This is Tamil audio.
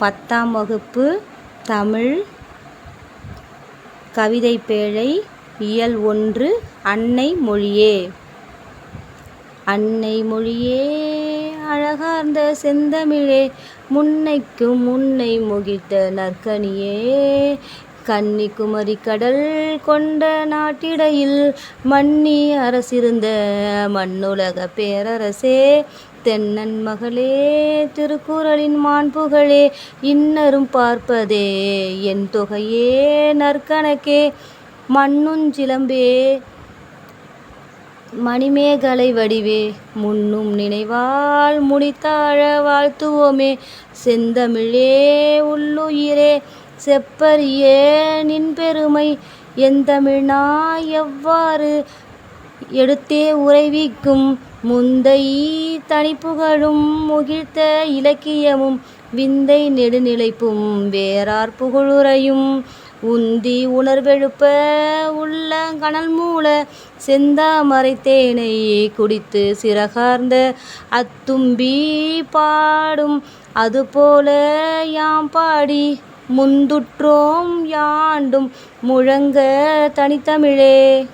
பத்தாம் வகுப்பு தமிழ் கவிதை பேழை இயல் ஒன்று அன்னை மொழியே. அன்னை மொழியே அழகார்ந்த செந்தமிழே முன்னைக்கு முன்னை முகிட்ட நற்கனியே. கன்னிக்குமரி கடல் கொண்ட நாட்டிடையில் மன்னி அரசிருந்த மண்ணுலக பேரரசே தென்னன் மகளே திருக்குறளின் மாண்புகளே இன்னரும் பார்ப்பதே என் தொகையே நற்கணக்கே. மண்ணுஞ்சிலம்பே மணிமேகலை வடிவே முன்னும் நினைவால் முடித்தாழ வாழ்த்துவோமே. செந்தமிழே உள்ளுயிரே செப்பரிய நின் பெருமை எந்தமிழ்நாய் எவ்வாறு? எடுத்தே உறைவிக்கும் முந்தை தனிப்புகழும் முகிழ்த்த இலக்கியமும் விந்தை நெடுநிலைப்பும் வேறார் புகழுரையும் உந்தி உணர்வெழுப்ப உள்ள கனல் மூல செந்தாமரை தேனை குடித்து சிறகார்ந்த அத்தும்பி பாடும் அதுபோல யாம் பாடி முந்துற்றோம் யாண்டும் முழங்க தனித்தமிழே.